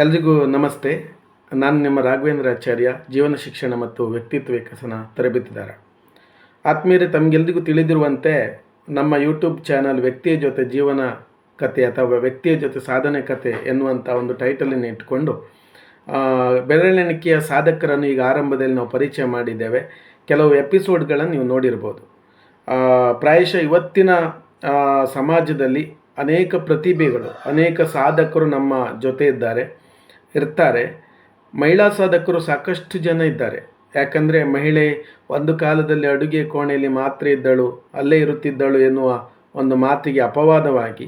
ಎಲ್ರಿಗೂ ನಮಸ್ತೆ. ನಾನು ನಿಮ್ಮ ರಾಘವೇಂದ್ರ ಆಚಾರ್ಯ, ಜೀವನ ಶಿಕ್ಷಣ ಮತ್ತು ವ್ಯಕ್ತಿತ್ವ ವಿಕಸನ ತರಬೇತಿದಾರ. ಆತ್ಮೀಯರೇ, ತಮಗೆಲ್ರಿಗೂ ತಿಳಿದಿರುವಂತೆ ನಮ್ಮ ಯೂಟ್ಯೂಬ್ ಚಾನಲ್ ವ್ಯಕ್ತಿಯ ಜೊತೆ ಜೀವನ ಕಥೆ ಅಥವಾ ವ್ಯಕ್ತಿಯ ಜೊತೆ ಸಾಧನೆ ಕಥೆ ಎನ್ನುವಂಥ ಒಂದು ಟೈಟಲನ್ನು ಇಟ್ಟುಕೊಂಡು ಬೆರಳೆಣಿಕೆಯ ಸಾಧಕರನ್ನು ಈಗ ಆರಂಭದಲ್ಲಿ ನಾವು ಪರಿಚಯ ಮಾಡಿದ್ದೇವೆ. ಕೆಲವು ಎಪಿಸೋಡ್ಗಳನ್ನು ನೀವು ನೋಡಿರ್ಬೋದು. ಪ್ರಾಯಶಃ ಇವತ್ತಿನ ಸಮಾಜದಲ್ಲಿ ಅನೇಕ ಪ್ರತಿಭೆಗಳು, ಅನೇಕ ಸಾಧಕರು ನಮ್ಮ ಜೊತೆ ಇದ್ದಾರೆ. ಇರ್ತಾರೆ. ಮಹಿಳಾ ಸಾಧಕರು ಸಾಕಷ್ಟು ಜನ ಇದ್ದಾರೆ. ಯಾಕಂದರೆ ಮಹಿಳೆ ಒಂದು ಕಾಲದಲ್ಲಿ ಅಡುಗೆ ಕೋಣೆಯಲ್ಲಿ ಮಾತ್ರ ಇದ್ದಳು, ಅಲ್ಲೇ ಇರುತ್ತಿದ್ದಳು ಎನ್ನುವ ಒಂದು ಮಾತಿಗೆ ಅಪವಾದವಾಗಿ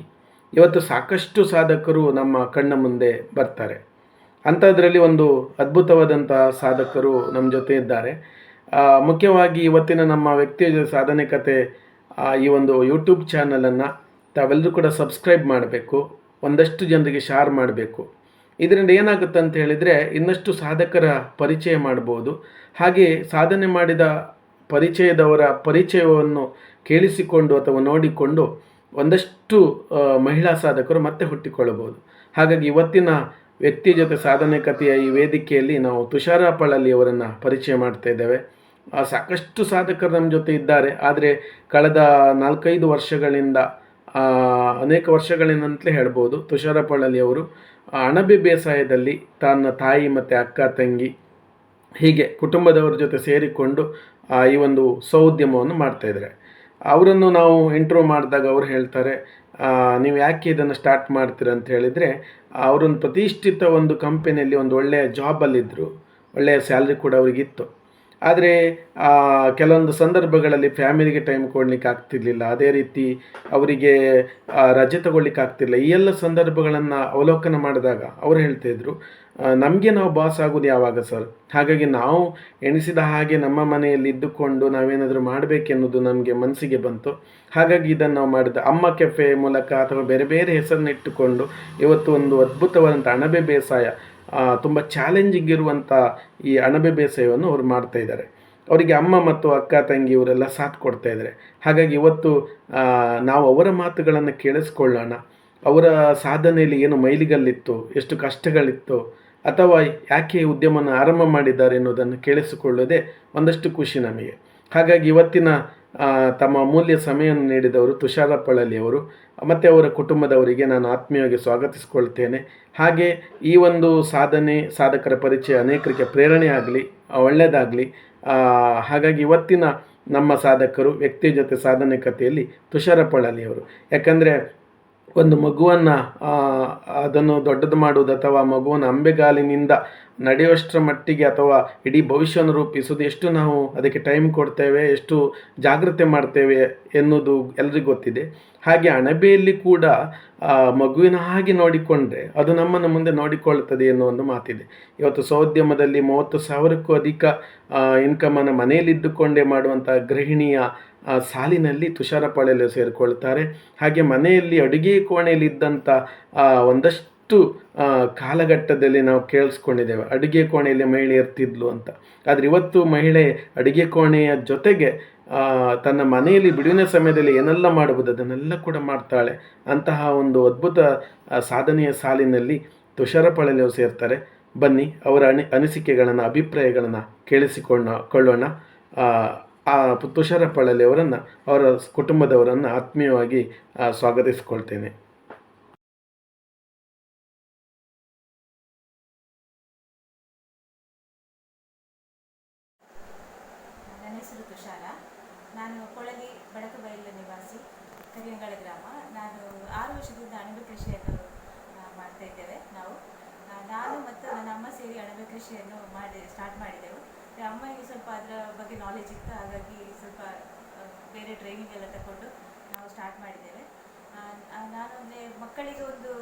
ಇವತ್ತು ಸಾಕಷ್ಟು ಸಾಧಕರು ನಮ್ಮ ಕಣ್ಣ ಮುಂದೆ ಬರ್ತಾರೆ. ಅಂಥದ್ರಲ್ಲಿ ಒಂದು ಅದ್ಭುತವಾದಂಥ ಸಾಧಕರು ನಮ್ಮ ಜೊತೆ ಇದ್ದಾರೆ. ಮುಖ್ಯವಾಗಿ ಇವತ್ತಿನ ನಮ್ಮ ವ್ಯಕ್ತಿಯ ಸಾಧನೆ ಕತೆ ಈ ಒಂದು ಯೂಟ್ಯೂಬ್ ಚಾನಲನ್ನು ತಾವೆಲ್ಲರೂ ಕೂಡ ಸಬ್ಸ್ಕ್ರೈಬ್ ಮಾಡಬೇಕು. ಒಂದಷ್ಟು ಜನರಿಗೆ ಶೇರ್ ಮಾಡಬೇಕು. ಇದರಿಂದ ಏನಾಗುತ್ತೆ ಅಂತ ಹೇಳಿದರೆ ಇನ್ನಷ್ಟು ಸಾಧಕರ ಪರಿಚಯ ಮಾಡ್ಬೋದು. ಹಾಗೆ ಸಾಧನೆ ಮಾಡಿದ ಪರಿಚಯದವರ ಪರಿಚಯವನ್ನು ಕೇಳಿಸಿಕೊಂಡು ಅಥವಾ ನೋಡಿಕೊಂಡು ಒಂದಷ್ಟು ಮಹಿಳಾ ಸಾಧಕರು ಮತ್ತೆ ಹುಟ್ಟಿಕೊಳ್ಳಬಹುದು. ಹಾಗಾಗಿ ಇವತ್ತಿನ ವ್ಯಕ್ತಿ ಜೊತೆ ಸಾಧನೆ ಕಥೆಯ ಈ ವೇದಿಕೆಯಲ್ಲಿ ನಾವು ತುಷಾರ ಪಳಲಿ ಅವರನ್ನು ಪರಿಚಯ ಮಾಡ್ತಾ ಇದ್ದೇವೆ. ಸಾಕಷ್ಟು ಸಾಧಕರು ನಮ್ಮ ಜೊತೆ ಇದ್ದಾರೆ. ಆದರೆ ಕಳೆದ ನಾಲ್ಕೈದು ವರ್ಷಗಳಿಂದ ಅನೇಕ ವರ್ಷಗಳಿಂದಂತಲೇ ಹೇಳ್ಬೋದು ತುಷಾರ ಪಳಲಿ ಅವರು ಆ, ಅಣಬೆ ಬೇಸಾಯದಲ್ಲಿ ತನ್ನ ತಾಯಿ ಮತ್ತು ಅಕ್ಕ ತಂಗಿ ಹೀಗೆ ಕುಟುಂಬದವರ ಜೊತೆ ಸೇರಿಕೊಂಡು ಆ, ಈ ಒಂದು ಸೌದ್ಯಮವನ್ನು ಮಾಡ್ತಾ ಇದ್ದಾರೆ. ಅವರನ್ನು ನಾವು ಇಂಟ್ರೋ ಮಾಡಿದಾಗ ಅವ್ರು ಹೇಳ್ತಾರೆ ನೀವು ಯಾಕೆ ಇದನ್ನು ಸ್ಟಾರ್ಟ್ ಮಾಡ್ತೀರ ಅಂತ ಹೇಳಿದರೆ ಅವರೊಂದು ಪ್ರತಿಷ್ಠಿತ ಒಂದು ಕಂಪನಿಯಲ್ಲಿ ಒಂದು ಒಳ್ಳೆಯ ಜಾಬಲ್ಲಿದ್ದರು ಒಳ್ಳೆಯ ಸ್ಯಾಲ್ರಿ ಕೂಡ ಅವರಿಗಿತ್ತು. ಆದರೆ ಕೆಲವೊಂದು ಸಂದರ್ಭಗಳಲ್ಲಿ ಫ್ಯಾಮಿಲಿಗೆ ಟೈಮ್ ಕೊಡಲಿಕ್ಕೆ ಆಗ್ತಿರ್ಲಿಲ್ಲ. ಅದೇ ರೀತಿ ಅವರಿಗೆ ರಜೆ ತಗೊಳ್ಳಿಕ್ಕೆ ಆಗ್ತಿಲ್ಲ ಈ ಎಲ್ಲ ಸಂದರ್ಭಗಳನ್ನು ಅವಲೋಕನ ಮಾಡಿದಾಗ ಅವರು ಹೇಳ್ತಾಯಿದ್ರು ನಮಗೆ ನಾವು ಬಾಸ್ ಆಗೋದು ಯಾವಾಗ ಸರ್ ಹಾಗಾಗಿ ನಾವು ಎಣಿಸಿದ ಹಾಗೆ ನಮ್ಮ ಮನೆಯಲ್ಲಿ ಇದ್ದುಕೊಂಡು ನಾವೇನಾದರೂ ಮಾಡಬೇಕೆನ್ನುವುದು ನಮಗೆ ಮನಸ್ಸಿಗೆ ಬಂತು. ಹಾಗಾಗಿ ಇದನ್ನು ನಾವು ಮಾಡಿದ ಅಮ್ಮ ಕೆಫೆ ಮೂಲಕ ಅಥವಾ ಬೇರೆ ಬೇರೆ ಹೆಸರನ್ನ ಇಟ್ಟುಕೊಂಡು ಇವತ್ತು ಒಂದು ಅದ್ಭುತವಾದಂಥ ಅಣಬೆ ಬೇಸಾಯ ತುಂಬ ಚಾಲೆಂಜಿಂಗ್ ಇರುವಂಥ ಈ ಅಣಬೆ ಬೇಸಾಯವನ್ನು ಅವರು ಮಾಡ್ತಾ ಇದ್ದಾರೆ. ಅವರಿಗೆ ಅಮ್ಮ ಮತ್ತು ಅಕ್ಕ, ತಂಗಿ ಇವರೆಲ್ಲ ಸಾಥ್ ಕೊಡ್ತಾ ಇದ್ದಾರೆ. ಹಾಗಾಗಿ ಇವತ್ತು ನಾವು ಅವರ ಮಾತುಗಳನ್ನು ಕೇಳಿಸ್ಕೊಳ್ಳೋಣ. ಅವರ ಸಾಧನೆಯಲ್ಲಿ ಏನು ಮೈಲಿಗಲ್ಲಿತ್ತು, ಎಷ್ಟು ಕಷ್ಟಗಳಿತ್ತು, ಅಥವಾ ಯಾಕೆ ಉದ್ಯಮವನ್ನು ಆರಂಭ ಮಾಡಿದ್ದಾರೆ ಎನ್ನುವುದನ್ನು ಕೇಳಿಸಿಕೊಳ್ಳೋದೇ ಒಂದಷ್ಟು ಖುಷಿ ನಮಗೆ. ಹಾಗಾಗಿ ಇವತ್ತಿನ ತಮ್ಮ ಅಮೂಲ್ಯ ಸಮಯವನ್ನು ನೀಡಿದವರು ತುಷಾರ ಪಳಲಿ ಅವರು ಮತ್ತು ಅವರ ಕುಟುಂಬದವರಿಗೆ ನಾನು ಆತ್ಮೀಯವಾಗಿ ಸ್ವಾಗತಿಸಿಕೊಳ್ತೇನೆ. ಹಾಗೆ ಈ ಒಂದು ಸಾಧನೆ, ಸಾಧಕರ ಪರಿಚಯ ಅನೇಕರಿಗೆ ಪ್ರೇರಣೆ ಆಗಲಿ ಒಳ್ಳೆಯದಾಗಲಿ. ಹಾಗಾಗಿ ಇವತ್ತಿನ ನಮ್ಮ ಸಾಧಕರು ವ್ಯಕ್ತಿ ಜೊತೆ ಸಾಧನೆ ಕಥೆಯಲ್ಲಿ ತುಷಾರ ಪಳಲಿ ಅವರು ಯಾಕಂದರೆ ಒಂದು ಮಗುವನ್ನು ಅದನ್ನು ದೊಡ್ಡದು ಮಾಡುವುದು ಅಥವಾ ಮಗುವನ್ನು ಅಂಬೆಗಾಲಿನಿಂದ ನಡೆಯುವಷ್ಟರ ಮಟ್ಟಿಗೆ ಅಥವಾ ಇಡೀ ಭವಿಷ್ಯವನ್ನು ರೂಪಿಸುವುದು, ಎಷ್ಟು ನಾವು ಅದಕ್ಕೆ ಟೈಮ್ ಕೊಡ್ತೇವೆ, ಎಷ್ಟು ಜಾಗ್ರತೆ ಮಾಡ್ತೇವೆ ಎನ್ನುವುದು ಎಲ್ರಿಗೂ ಗೊತ್ತಿದೆ. ಹಾಗೆ ಅಣಬೆಯಲ್ಲಿ ಕೂಡ ಮಗುವಿನ ಹಾಗೆ ನೋಡಿಕೊಂಡ್ರೆ ಅದು ನಮ್ಮನ್ನು ಮುಂದೆ ನೋಡಿಕೊಳ್ಳುತ್ತದೆ ಎನ್ನುವ ಒಂದು ಮಾತಿದೆ. ಇವತ್ತು ಸೋದ್ಯಮದಲ್ಲಿ ಮೂವತ್ತು ಸಾವಿರಕ್ಕೂ ಅಧಿಕ ಇನ್ಕಮನ್ನು ಮನೆಯಲ್ಲಿದ್ದುಕೊಂಡೇ ಮಾಡುವಂಥ ಗೃಹಿಣಿಯ ಸಾಲಿನಲ್ಲಿ ತುಷಾರ ಪಾಳೆಯಲ್ಲಿ ಸೇರಿಕೊಳ್ತಾರೆ. ಹಾಗೆ ಮನೆಯಲ್ಲಿ ಅಡುಗೆ ಕೋಣೆಯಲ್ಲಿದ್ದಂಥ ಆ, ಒಂದಷ್ಟು ಆ, ಕಾಲಘಟ್ಟದಲ್ಲಿ ನಾವು ಕೇಳಿಸ್ಕೊಂಡಿದ್ದೇವೆ. ಅಡುಗೆ ಕೋಣೆಯಲ್ಲಿ ಮಹಿಳೆ ಇರ್ತಿದ್ಲು ಅಂತ. ಆದರೆ ಇವತ್ತು ಮಹಿಳೆ ಅಡುಗೆ ಕೋಣೆಯ ಜೊತೆಗೆ ತನ್ನ ಮನೆಯಲ್ಲಿ ಬಿಡುವಿನ ಸಮಯದಲ್ಲಿ ಏನೆಲ್ಲ ಮಾಡಬಹುದು ಅದನ್ನೆಲ್ಲ ಕೂಡ ಮಾಡ್ತಾಳೆ. ಅಂತಹ ಒಂದು ಅದ್ಭುತ ಆ, ಸಾಧನೆಯ ಸಾಲಿನಲ್ಲಿ ತುಷಾರ ಪಾಳೆಯಲ್ಲಿ ಸೇರ್ತಾರೆ. ಬನ್ನಿ ಅವರ ಅನಿ ಅನಿಸಿಕೆಗಳನ್ನು ಅಭಿಪ್ರಾಯಗಳನ್ನು ಕೇಳಿಸಿಕೊಳ್ಳೋಣ ಕೊಳ್ಳೋಣ. ಆ, ತುಷಾರ ಅವರನ್ನು ಅವರ ಕುಟುಂಬದವರನ್ನು ಆತ್ಮೀಯವಾಗಿ ಸ್ವಾಗತಿಸಿಕೊಳ್ತೇನೆ. ನನ್ನ ಹೆಸರು ತುಷಾರ. ನಾನು ಕೊಳಲಿ ಬಡಕಬೈಲ ನಿವಾಸಿ ಕರಿಯಂಗಳ ಗ್ರಾಮ. ನಾನು ಆರು ವರ್ಷದಿಂದ ಅಣಬೆ ಕೃಷಿಯನ್ನು ಮಾಡ್ತಾ ಇದ್ದೇವೆ ನಾವು. ನಾನು ಮತ್ತು ನನ್ನ ಅಮ್ಮ ಸೇರಿ ಅಣಬೆ ಕೃಷಿಯನ್ನು ಮಾಡಿ ಸ್ಟಾರ್ಟ್ ಮಾಡಿದೆವು. ಅಮ್ಮನಿಗೆ ಸ್ವಲ್ಪ ಅದರ ಬಗ್ಗೆ ನಾಲೆಜ್ ಇತ್ತು, ಹಾಗಾಗಿ ಸ್ವಲ್ಪ ಬೇರೆ ಟ್ರೈನಿಂಗ್ ಎಲ್ಲ ತಗೊಂಡು ನಾವು ಸ್ಟಾರ್ಟ್ ಮಾಡಿದ್ದೇವೆ. ನಾನು ಅಂದರೆ ಮಕ್ಕಳಿಗೆ ಒಂದು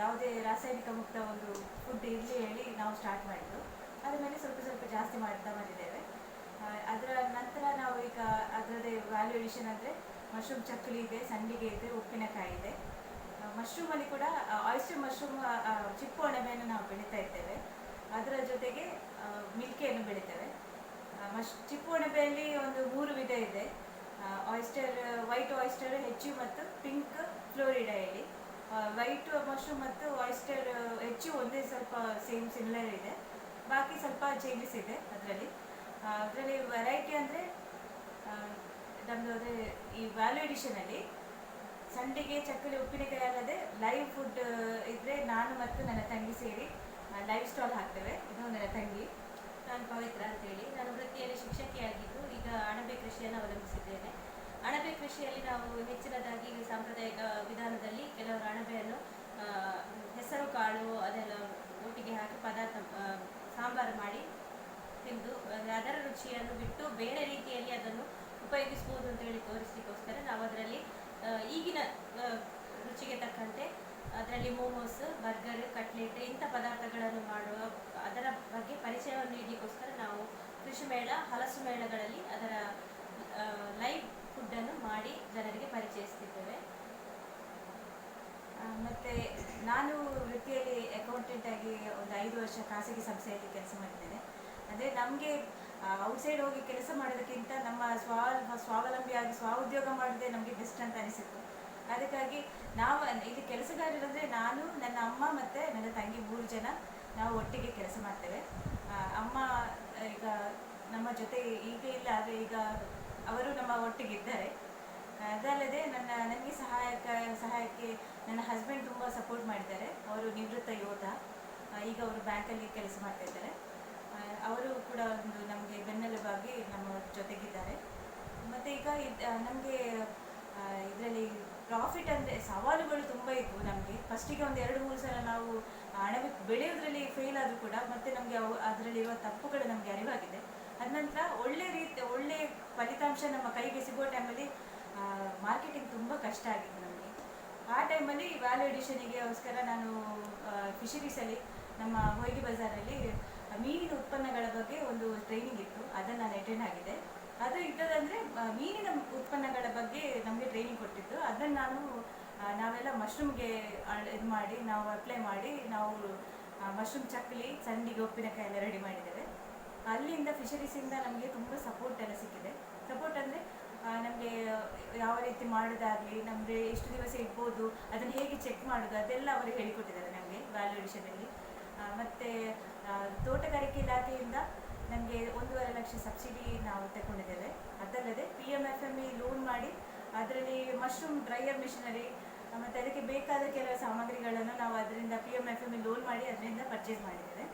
ಯಾವುದೇ ರಾಸಾಯನಿಕ ಮುಕ್ತ ಒಂದು ಫುಡ್ ಇರಲಿ ಹೇಳಿ ನಾವು ಸ್ಟಾರ್ಟ್ ಮಾಡಿದ್ದು. ಅದ್ರ ಮೇಲೆ ಸ್ವಲ್ಪ ಸ್ವಲ್ಪ ಜಾಸ್ತಿ ಮಾಡ್ತಾ ಬಂದಿದ್ದೇವೆ. ಅದರ ನಂತರ ನಾವು ಈಗ ಅದರದೇ ವ್ಯಾಲ್ಯೂಯೇಷನ್ ಅಂದರೆ ಮಶ್ರೂಮ್ ಚಕ್ಕಲಿ ಇದೆ, ಸಂಡಿಗೆ ಇದೆ, ಉಪ್ಪಿನಕಾಯಿ ಇದೆ. ಮಶ್ರೂಮಲ್ಲಿ ಕೂಡ ಆಯಿಸ್ಟರ್ ಮಶ್ರೂಮ್ ಚಿಪ್ಪು ಅಣಬೆಯನ್ನು ನಾವು ಬೆಳೀತಾ ಇದ್ದೇವೆ. ಅದರ ಜೊತೆಗೆ ಮಿಲ್ಕೆಯನ್ನು ಬೆಳಿತೇವೆ. ಚಿಪ್ಪು ಅಣಬೆಯಲ್ಲಿ ಒಂದು ಮೂರು ವಿಧ ಇದೆ. ಆಯಿಸ್ಟರ್ ವೈಟ್ ಆಯಿಸ್ಟರ್ ಹೆಚ್ಚು ಮತ್ತು ಪಿಂಕ್ ಫ್ಲೋರಿಡಾ ಹೇಳಿ ವೈಟ್ ಮಶ್ರೂಮ್ ಮತ್ತು ಆಯಿಸ್ಟರ್ ಹೆಚ್ಚು ಒಂದೇ ಸ್ವಲ್ಪ ಸೇಮ್ ಸಿಮಿಲರ್ ಇದೆ. ಬಾಕಿ ಸ್ವಲ್ಪ ಚೇಂಜಸ್ ಇದೆ ಅದರಲ್ಲಿ. ಅದರಲ್ಲಿ ವೆರೈಟಿ ಅಂದರೆ ನಮ್ಮದು ಅದೇ ಈ ವ್ಯಾಲ್ಯೂ ಎಡಿಷನಲ್ಲಿ ಸಂಡಿಗೆ, ಚಕ್ಕಲಿ ಉಪ್ಪಿನಕಾಯಿ ಅಲ್ಲದೆ ಲೈವ್ ಫುಡ್ ಇದ್ದರೆ ನಾನು ಮತ್ತು ನನ್ನ ತಂಗಿ ಸೇರಿ ಲೈವ್ ಸ್ಟಾಲ್ ಹಾಕ್ತೇವೆ. ಇದು ನನ್ನ ತಂಗಿ. ನಾನು ಪವಿತ್ರ ಅಂತೇಳಿ ನಾನು ವೃತ್ತಿಯಲ್ಲಿ ಶಿಕ್ಷಕಿಯಾಗಿದ್ದು ಈಗ ಅಣಬೆ ಕೃಷಿಯನ್ನು ಅವಲಂಬಿಸಿದ್ದೇನೆ. ಅಣಬೆ ಕೃಷಿಯಲ್ಲಿ ನಾವು ಹೆಚ್ಚಿನದಾಗಿ ಈಗ ಸಾಂಪ್ರದಾಯಿಕ ವಿಧಾನದಲ್ಲಿ ಕೆಲವರು ಅಣಬೆಯನ್ನು ಹೆಸರು, ಕಾಳು ಅದೆಲ್ಲ ಒಟ್ಟಿಗೆ ಹಾಕಿ ಪದಾರ್ಥ ಸಾಂಬಾರು ಮಾಡಿ ತಿಂದು, ಅಂದ್ರೆ ರುಚಿಯನ್ನು ಬಿಟ್ಟು ಬೇರೆ ರೀತಿಯಲ್ಲಿ ಅದನ್ನು ಉಪಯೋಗಿಸ್ಬೋದು ಅಂತ ಹೇಳಿ ತೋರಿಸ್ಲಿಕ್ಕೋಸ್ಕರ ನಾವು ಅದರಲ್ಲಿ ಈಗಿನ ರುಚಿಗೆ ತಕ್ಕಂತೆ ಅದರಲ್ಲಿ ಮೋಮೋಸ್, ಬರ್ಗರ್, ಕಟ್ಲೆಟ್ ಇಂಥ ಪದಾರ್ಥಗಳನ್ನು ಮಾಡುವ ಬಗ್ಗೆ ಪರಿಚಯವನ್ನು ನೀಡಲಿಕ್ಕೋಸ್ಕರ ನಾವು ಕೃಷಿ ಮೇಳ, ಹಲಸು ಮೇಳಗಳಲ್ಲಿ ಅದರ ಲೈವ್ ಫುಡ್ಡನ್ನು ಮಾಡಿ ಜನರಿಗೆ ಪರಿಚಯಿಸ್ತಿದ್ದೇವೆ. ಮತ್ತು ನಾನು ವೃತ್ತಿಯಲ್ಲಿ ಅಕೌಂಟೆಂಟ್ ಆಗಿ ಒಂದು ಐದು ವರ್ಷ ಖಾಸಗಿ ಸಂಸ್ಥೆಯಲ್ಲಿ ಕೆಲಸ ಮಾಡಿದ್ದೇನೆ. ಅಂದರೆ ನಮಗೆ ಔಟ್ಸೈಡ್ ಹೋಗಿ ಕೆಲಸ ಮಾಡೋದಕ್ಕಿಂತ ನಮ್ಮ ಸ್ವಾ ಸ್ವಾವಲಂಬಿಯಾಗಿ, ಸ್ವಉದ್ಯೋಗ ಮಾಡೋದೇ ನಮಗೆ ಬೆಸ್ಟ್ ಅಂತ ಅನಿಸಿತ್ತು. ಅದಕ್ಕಾಗಿ ನಾವು ಇಲ್ಲಿ ಕೆಲಸಗಾರರಂದರೆ ನಾನು, ನನ್ನ ಅಮ್ಮ ಮತ್ತು ನನ್ನ ತಂಗಿ ಮೂರು ಜನ. ನಾವು ಒಟ್ಟಿಗೆ ಕೆಲಸ ಮಾಡ್ತೇವೆ. ಅಮ್ಮ, ಈಗ ನಮ್ಮ ಜೊತೆ ಈಗ ಇಲ್ಲ, ಆದರೆ ಈಗ ಅವರು ನಮ್ಮ ಒಟ್ಟಿಗೆ ಇದ್ದಾರೆ. ಅದಲ್ಲದೆ ನನ್ನ, ನನಗೆ ಸಹಾಯಕ, ಸಹಾಯಕ್ಕೆ ನನ್ನ ಹಸ್ಬೆಂಡ್ ತುಂಬ ಸಪೋರ್ಟ್ ಮಾಡಿದ್ದಾರೆ. ಅವರು ನಿವೃತ್ತ ಯೋಧ. ಈಗ ಅವರು ಬ್ಯಾಂಕಲ್ಲಿ ಕೆಲಸ ಮಾಡ್ತಾ ಇದ್ದಾರೆ. ಅವರು ಕೂಡ ಒಂದು ನಮಗೆ ಬೆನ್ನೆಲುಬಾಗಿ ನಮ್ಮ ಜೊತೆಗಿದ್ದಾರೆ. ಮತ್ತು ಈಗ ನಮಗೆ ಇದರಲ್ಲಿ ಪ್ರಾಫಿಟ್ ಅಂದರೆ ಸವಾಲುಗಳು ತುಂಬ ಇದ್ವು ನಮಗೆ. ಫಸ್ಟಿಗೆ ಒಂದು ಎರಡು ಮೂರು ಸಲ ನಾವು ಅಣಬೆ ಬೆಳೆಯೋದ್ರಲ್ಲಿ ಫೇಲ್ ಆದರೂ ಕೂಡ ಮತ್ತೆ ನಮಗೆ ಅವು, ಅದರಲ್ಲಿರುವ ತಪ್ಪುಗಳು ನಮಗೆ ಅರಿವಾಗಿದೆ. ಅದ ನಂತರ ಒಳ್ಳೆ ರೀತಿ, ಒಳ್ಳೆ ಫಲಿತಾಂಶ ನಮ್ಮ ಕೈಗೆ ಸಿಗೋ ಟೈಮಲ್ಲಿ ಮಾರ್ಕೆಟಿಂಗ್ ತುಂಬ ಕಷ್ಟ ಆಗಿತ್ತು ನಮಗೆ. ಆ ಟೈಮಲ್ಲಿ ವ್ಯಾಲ್ಯೂ ಎಡಿಷನಿಗೆಗೋಸ್ಕರ ನಾನು ಫಿಶರೀಸಲ್ಲಿ ನಮ್ಮ ಹೊಯ್ಗೆ ಬಜಾರಲ್ಲಿ ಮೀನಿನ ಉತ್ಪನ್ನಗಳ ಬಗ್ಗೆ ಒಂದು ಟ್ರೈನಿಂಗ್ ಇತ್ತು. ಅದನ್ನು ನಾನು ಅಟೆಂಡ್ ಆಗಿದೆ ಅದು ಇದ್ದದಂದರೆ ಮೀನಿನ ಉತ್ಪನ್ನಗಳ ಬಗ್ಗೆ ನಮಗೆ ಟ್ರೈನಿಂಗ್ ಕೊಟ್ಟಿದ್ದು. ಅದನ್ನು ನಾನು ಮಶ್ರೂಮ್ಗೆ ಇದು ಮಾಡಿ, ನಾವು ಅಪ್ಲೈ ಮಾಡಿ, ನಾವು ಮಶ್ರೂಮ್ ಚಕ್ಕಲಿ ಸಂಡಿಗೆ ಉಪ್ಪಿನಕಾಯಿ ಎಲ್ಲ ರೆಡಿ ಮಾಡಿದ್ದೇವೆ. ಅಲ್ಲಿಂದ ಫಿಶರೀಸಿಂದ ನಮಗೆ ತುಂಬ ಸಪೋರ್ಟ್ ಎಲ್ಲ ಸಿಕ್ಕಿದೆ. ಸಪೋರ್ಟ್ ಅಂದರೆ ನಮಗೆ ಯಾವ ರೀತಿ ಮಾಡೋದಾಗಲಿ, ನಮಗೆ ಎಷ್ಟು ದಿವಸ ಇಡ್ಬೋದು, ಅದನ್ನು ಹೇಗೆ ಚೆಕ್ ಮಾಡೋದು, ಅದೆಲ್ಲ ಅವರು ಹೇಳಿಕೊಟ್ಟಿದ್ದಾರೆ ನಮಗೆ ವ್ಯಾಲ್ಯೂ ವಿಷಯದಲ್ಲಿ ಮತ್ತು ತೋಟಗಾರಿಕೆ ಇಲಾಖೆಯಿಂದ ನಮಗೆ ಒಂದೂವರೆ ಲಕ್ಷ ಸಬ್ಸಿಡಿ ನಾವು ತಗೊಂಡಿದ್ದೇವೆ ಅದಲ್ಲದೆ P M F M E loan ಮಾಡಿ, ಅದರಲ್ಲಿ ಮಶ್ರೂಮ್ ಡ್ರೈಯರ್ ಮಿಷನರಿ ಮತ್ತು ಅದಕ್ಕೆ ಬೇಕಾದ ಕೆಲವು ಸಾಮಗ್ರಿಗಳನ್ನು ನಾವು ಅದರಿಂದ P M F M loan ಮಾಡಿ ಅದರಿಂದ ಪರ್ಚೇಸ್ ಮಾಡಿದ್ದೇವೆ.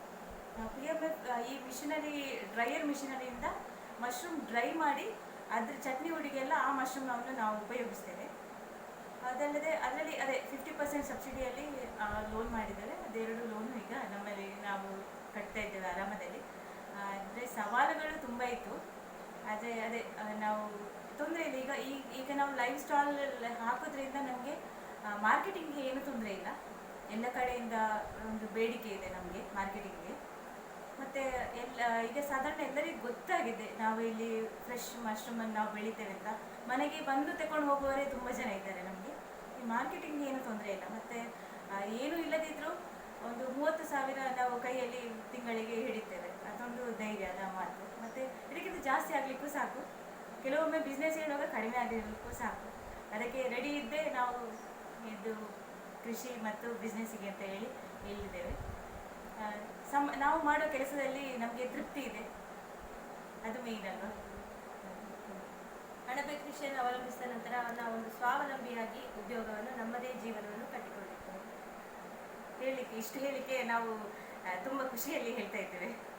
ಪಿ ಎಂ ಎಫ್ ಈ ಮಿಷಿನರಿ ಡ್ರೈಯರ್ ಮಿಷಿನರಿಯಿಂದ ಮಶ್ರೂಮ್ ಡ್ರೈ ಮಾಡಿ ಅದ್ರ ಚಟ್ನಿ ಹುಡಿಗೆಲ್ಲ ಆ ಮಶ್ರೂಮ್ನವನ್ನು ನಾವು ಉಪಯೋಗಿಸ್ತೇವೆ. ಅದಲ್ಲದೆ, ಅದರಲ್ಲಿ ಅದೇ ಫಿಫ್ಟಿ ಪರ್ಸೆಂಟ್ ಸಬ್ಸಿಡಿಯಲ್ಲಿ ಲೋನ್ ಮಾಡಿದ್ದಾರೆ. ಅದೆರಡು ಲೋನು ಈಗ ನಮ್ಮಲ್ಲಿ ನಾವು ಕಟ್ತಾ ಇದ್ದೇವೆ ಆರಾಮದಲ್ಲಿ. ಅಂದರೆ ಸವಾಲುಗಳು ತುಂಬ ಇತ್ತು. ಆದರೆ ಅದೇ ನಾವು ತೊಂದರೆ ಇಲ್ಲ. ಈಗ ಈಗ ನಾವು ಲೈವ್ ಸ್ಟಾಲ್ ಹಾಕೋದ್ರಿಂದ ನಮಗೆ ಮಾರ್ಕೆಟಿಂಗ್ಗೆ ಏನು ತೊಂದರೆ ಇಲ್ಲ. ಎಲ್ಲ ಕಡೆಯಿಂದ ಒಂದು ಬೇಡಿಕೆ ಇದೆ ನಮಗೆ ಮಾರ್ಕೆಟಿಂಗ್ಗೆ ಮತ್ತು ಎಲ್ಲ, ಈಗ ಸಾಧಾರಣ ಎಲ್ಲರಿಗೂ ಗೊತ್ತಾಗಿದೆ, ನಾವು ಇಲ್ಲಿ ಫ್ರೆಶ್ ಮಶ್ರೂಮನ್ನು ನಾವು ಬೆಳಿತೇವೆ ಅಂತ. ಮನೆಗೆ ಬಂದು ತಗೊಂಡು ಹೋಗುವವರೇ ತುಂಬ ಜನ ಇದ್ದಾರೆ ನಮಗೆ. ಈ ಮಾರ್ಕೆಟಿಂಗ್ ಏನು ತೊಂದರೆ ಇಲ್ಲ. ಮತ್ತು ಏನೂ ಇಲ್ಲದಿದ್ದರೂ ಒಂದು ಮೂವತ್ತು ಸಾವಿರ ನಾವು ಕೈಯಲ್ಲಿ ತಿಂಗಳಿಗೆ ಹಿಡಿತೇವೆ. ಅದೊಂದು ಧೈರ್ಯದ ಮಾತು. ಮತ್ತು ಇದಕ್ಕಿಂತ ಜಾಸ್ತಿ ಆಗಲಿಕ್ಕೂ ಸಾಕು. ಕೆಲವೊಮ್ಮೆ ಬಿಸ್ನೆಸ್ ಹೇಳುವಾಗ ಕಡಿಮೆ ಆಗಿರಲಿಕ್ಕೂ ಸಾಕು. ಅದಕ್ಕೆ ರೆಡಿ ಇದ್ದೇ ನಾವು ಕೃಷಿ ಮತ್ತು ಬಿಸ್ನೆಸ್ಸಿಗೆ ಅಂತ ಹೇಳಿ ಹೇಳಿದ್ದೇವೆ. ಸಮ, ನಾವು ಮಾಡೋ ಕೆಲಸದಲ್ಲಿ ನಮಗೆ ತೃಪ್ತಿ ಇದೆ. ಅದು ಮೇನ್ ಅಲ್ವಾ? ಅಣಬೆ ಕೃಷಿಯನ್ನು ಅವಲಂಬಿಸಿದ ನಂತರ ನಾವು ಒಂದು ಸ್ವಾವಲಂಬಿಯಾಗಿ ಉದ್ಯೋಗವನ್ನು ನಮ್ಮದೇ ಜೀವನವನ್ನು ಕಟ್ಟಿಕೊಂಡಿದ್ದೇವೆ. ಹೇಳಲಿಕ್ಕೆ, ಇಷ್ಟು ಹೇಳಿಕೆ ನಾವು ತುಂಬ ಖುಷಿಯಲ್ಲಿ ಹೇಳ್ತಾ ಇದ್ದೇವೆ.